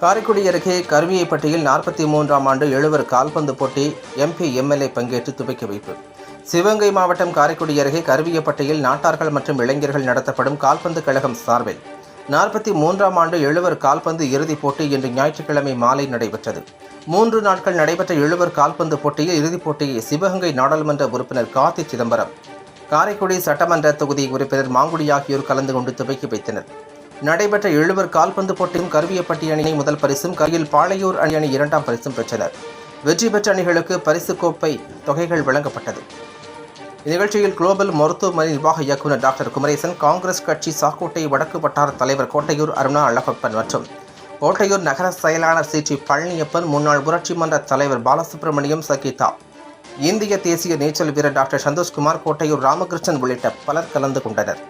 காரைக்குடி அருகே கருவியைப்பட்டியில் நாற்பத்தி மூன்றாம் ஆண்டு எழுவர் கால்பந்து போட்டி எம்பி எம்எல்ஏ பங்கேற்று துவக்கி வைப்பு. சிவகங்கை மாவட்டம் காரைக்குடி அருகே கருவியப்பட்டியில் நாட்டார்கள் மற்றும் இளைஞர்கள் நடத்தப்படும் கால்பந்து கழகம் சார்பில் நாற்பத்தி மூன்றாம் ஆண்டு எழுவர் கால்பந்து இறுதிப் போட்டி இன்று ஞாயிற்றுக்கிழமை மாலை நடைபெற்றது. மூன்று நாட்கள் நடைபெற்ற எழுவர் கால்பந்து போட்டியில் இறுதிப் போட்டியை சிவகங்கை நாடாளுமன்ற உறுப்பினர் கார்த்தி சிதம்பரம் காரைக்குடி சட்டமன்ற தொகுதி உறுப்பினர் மாங்குடி ஆகியோர் கலந்து கொண்டு துவக்கி வைத்தனர். நடைபெற்ற எழுவர் கால்பந்து போட்டியும் கருவியப்பட்டி அணியை முதல் பரிசும் கையில் பாளையூர் அணி அணி இரண்டாம் பரிசும் பெற்றனர். வெற்றி பெற்ற அணிகளுக்கு பரிசு கோப்பை தொகைகள் வழங்கப்பட்டது. இந்நிகழ்ச்சியில் குளோபல் மருத்துவமனை நிர்வாக இயக்குநர் டாக்டர் குமரேசன் காங்கிரஸ் கட்சி சாக்கோட்டை வடக்கு வட்டார தலைவர் கோட்டையூர் அருணா அழகப்பன் மற்றும் கோட்டையூர் நகர செயலாளர் சி டி பழனியப்பன் முன்னாள் ஊராட்சி மன்ற தலைவர் பாலசுப்ரமணியம் சகிதா இந்திய தேசிய நீச்சல் வீரர் டாக்டர் சந்தோஷ்குமார் கோட்டையூர் ராமகிருஷ்ணன் உள்ளிட்ட பலர் கலந்து கொண்டனர்.